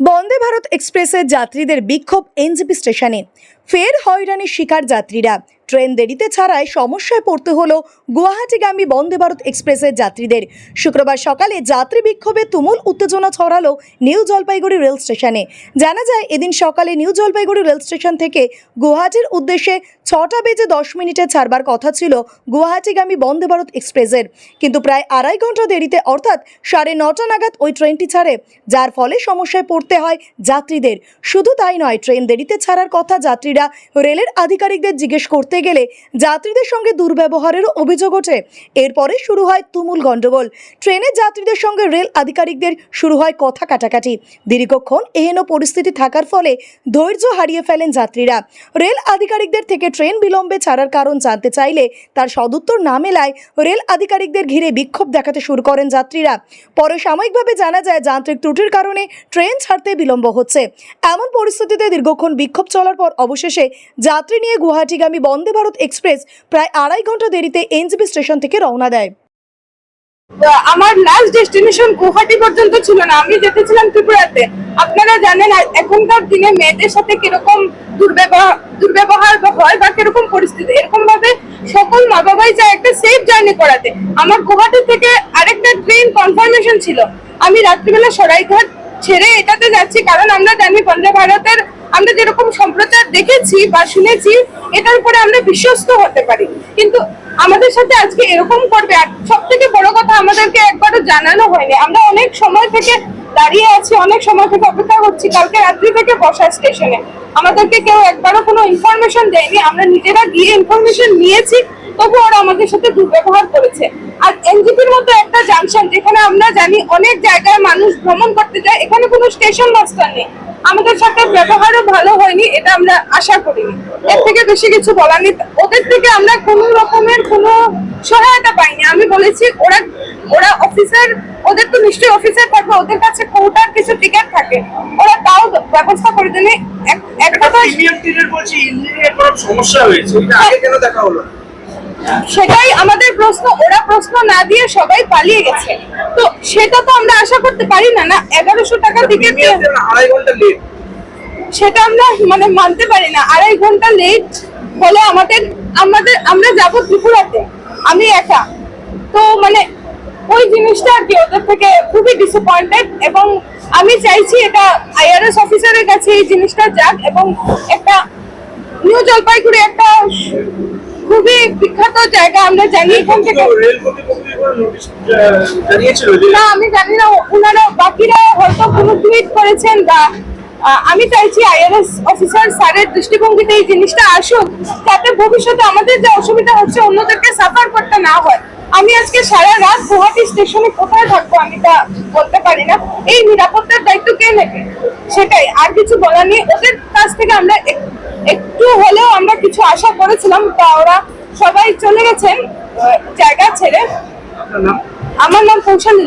বন্দে ভারত এক্সপ্রেসের যাত্রীদের বিক্ষোভ এনজিপি স্টেশনে। ফের হয়রানির শিকার যাত্রীরা। ট্রেন দেরিতে ছাড়ায় সমস্যায় পড়তে হলো গুয়াহাটিগামী বন্দে ভারত এক্সপ্রেসের যাত্রীদের। শুক্রবার সকালে যাত্রী বিক্ষোভে তুমুল উত্তেজনা ছড়ালো নিউ জলপাইগুড়ি রেল স্টেশনে। জানা যায়, এদিন সকালে নিউ জলপাইগুড়ি রেল স্টেশন থেকে গুয়াহাটির উদ্দেশ্যে ছটা বেজে দশ মিনিটে ছাড়বার কথা ছিল গুয়াহাটিগামী বন্দে ভারত এক্সপ্রেসের। কিন্তু প্রায় আড়াই ঘণ্টা দেরিতে, অর্থাৎ সাড়ে নটা নাগাদ ওই ট্রেনটি ছাড়ে, যার ফলে সমস্যায় পড়তে হয় যাত্রীদের। শুধু তাই নয়, ট্রেন দেরিতে ছাড়ার কথা যাত্রীরা রেলের আধিকারিকদের জিজ্ঞেস করতে গেলে যাত্রীদের সঙ্গে দুর্ব্যবহারেরও অভিযোগ ওঠে। এরপরে শুরু হয় তুমুল গণ্ডগোল। ট্রেনের যাত্রীদের সঙ্গে রেল আধিকারিকদের শুরু হয় কথা কাটাকাটি। দীর্ঘক্ষণ এহেন পরিস্থিতি থাকার ফলে ধৈর্য হারিয়ে ফেলেন যাত্রীরা। রেল আধিকারিকদের থেকে ট্রেন বিলম্বে ছাড়ার কারণ জানতে চাইলে তার সদুত্তর না মেলায় রেল আধিকারিকদের ঘিরে বিক্ষোভ দেখাতে শুরু করেন যাত্রীরা। পরে সাময়িকভাবে জানা যায়, যান্ত্রিক ত্রুটির কারণে ট্রেন ছাড়তে বিলম্ব হচ্ছে। এমন পরিস্থিতিতে দীর্ঘক্ষণ বিক্ষোভ চলার পর অবশেষে যাত্রী নিয়ে গুয়াহাটিগামী বন্দে ভারত এক্সপ্রেস প্রায় আড়াই ঘণ্টা দেরিতে এনজিবি স্টেশন থেকে রওনা দেয়। আমার লাস্ট ডেস্টিনেশন গুয়াহাটি পর্যন্ত ছিল না। আমি যেতেছিলাম ত্রিপুরাতে। আপনারা জানেন এখনকার দিনে মেয়েদের সাথে কীরকম দুর্ব্যবহার দুর্ব্যবহার হয় বা কীরকম পরিস্থিতি এরকম ভাবে সকল মা বাবাই চায় একটা সেফ জার্নি করাতে। আমার গুয়াহাটি থেকে আরেকটা ট্রেন কনফার্মেশন ছিল। আমি রাত্রিবেলা সরাইঘাট ছেড়ে এটাতে যাচ্ছি, কারণ আমরা জানি বন্দে ভারতের, আমরা যেরকম সম্প্রচার দেখেছি বা শুনেছি, এটার উপরে আমরা বিশ্বস্ত হতে পারি। কিন্তু আমাদের সাথে আজকে এরকম করবে, আর সব থেকে বড় কথা আমাদেরকে একবারও জানানো হয়নি। আমরা অনেক সময় থেকে দাঁড়িয়ে আছি, অনেক সময় থেকে অপেক্ষা করছি, কালকে রাত্রি থেকে বসা স্টেশনে। আমাদেরকে কেউ একবারও কোনো ইনফরমেশন দেয়নি, আমরা নিজেরা গিয়ে ইনফরমেশন নিয়েছি। তবু ওরা আমাদের সাথে দুর্ব্যবহার করেছে। আর এনজিপির মতো একটা জাংশন যেখানে আমরা জানি অনেক জায়গায় মানুষ ভ্রমণ করতে যায় এখানে কোনো স্টেশন মাস্টার নেই। আমাদের সাথে ব্যবহারও ভালো হয়নি এটা আমরা আশা করিনি এর থেকে বেশি কিছু বলার নেই। ওদের থেকে আমরা কোনো রকমের কোনো সহায়তা পাইনি। আমি বলেছি ওরা ওরা অফিসার ওদের তো নিশ্চয়ই অফিসার থাকবে ওদের কাছে কোটার কিছু টিকিট থাকে। ওরা তাও ব্যবস্থা করে দেনে এক- কথা সমস্যা হয়েছে। এটা আগে কেন দেখা হলো? সেটাই আমাদের প্রশ্ন ওরা প্রশ্ন না দিয়ে সবাই পালিয়ে গেছে। তো সেটা তো আমরা আশা করতে পারি না না? এগারোশো টাকা ট্রেন আড়াই ঘণ্টা লেট সেটা আমরা মানে মানতে পারি না। আড়াই ঘণ্টা লেট হলে আমাদের আমাদের আমরা যাব ত্রিপুরাতে। আমি একা। তো মানে ওই জিনিসটা আর কি ওদের থেকে খুবই ডিসঅ্যাপয়েন্টেড এবং আমি চাইছি এটা আইআরএস অফিসারের কাছে এই জিনিসটা যাক এবং একটা নিউ জলপাইগুড়ি একটা খুবই বিখ্যাত জায়গা আমরা জানি এখান থেকে না আমি জানি না ওনারা বাকিরা হয়তো কোনো টুইট করেছেন বা আমি চাইছি আইআরএস অফিসার স্যারের দৃষ্টিভঙ্গিতে এই জিনিসটা আসুক যাতে ভবিষ্যতে আমাদের যে অসুবিধা হচ্ছে অন্যদেরকে সাফার করতে না হয়। আমি আজকে সারা রাত গুয়াহাটি স্টেশনে কোথায় থাকব আমি তা বলতে পারি না। এই নিরাপত্তার দায়িত্ব কে নেবে? সেটাই আর কিছু বলার নেই। ওদের কাছ থেকে আমরা একটু হলেও আমরা কিছু আশা করেছিলাম তা ওরা সবাই চলে গেছেন জায়গা ছেড়ে। আমার নাম কৌশালী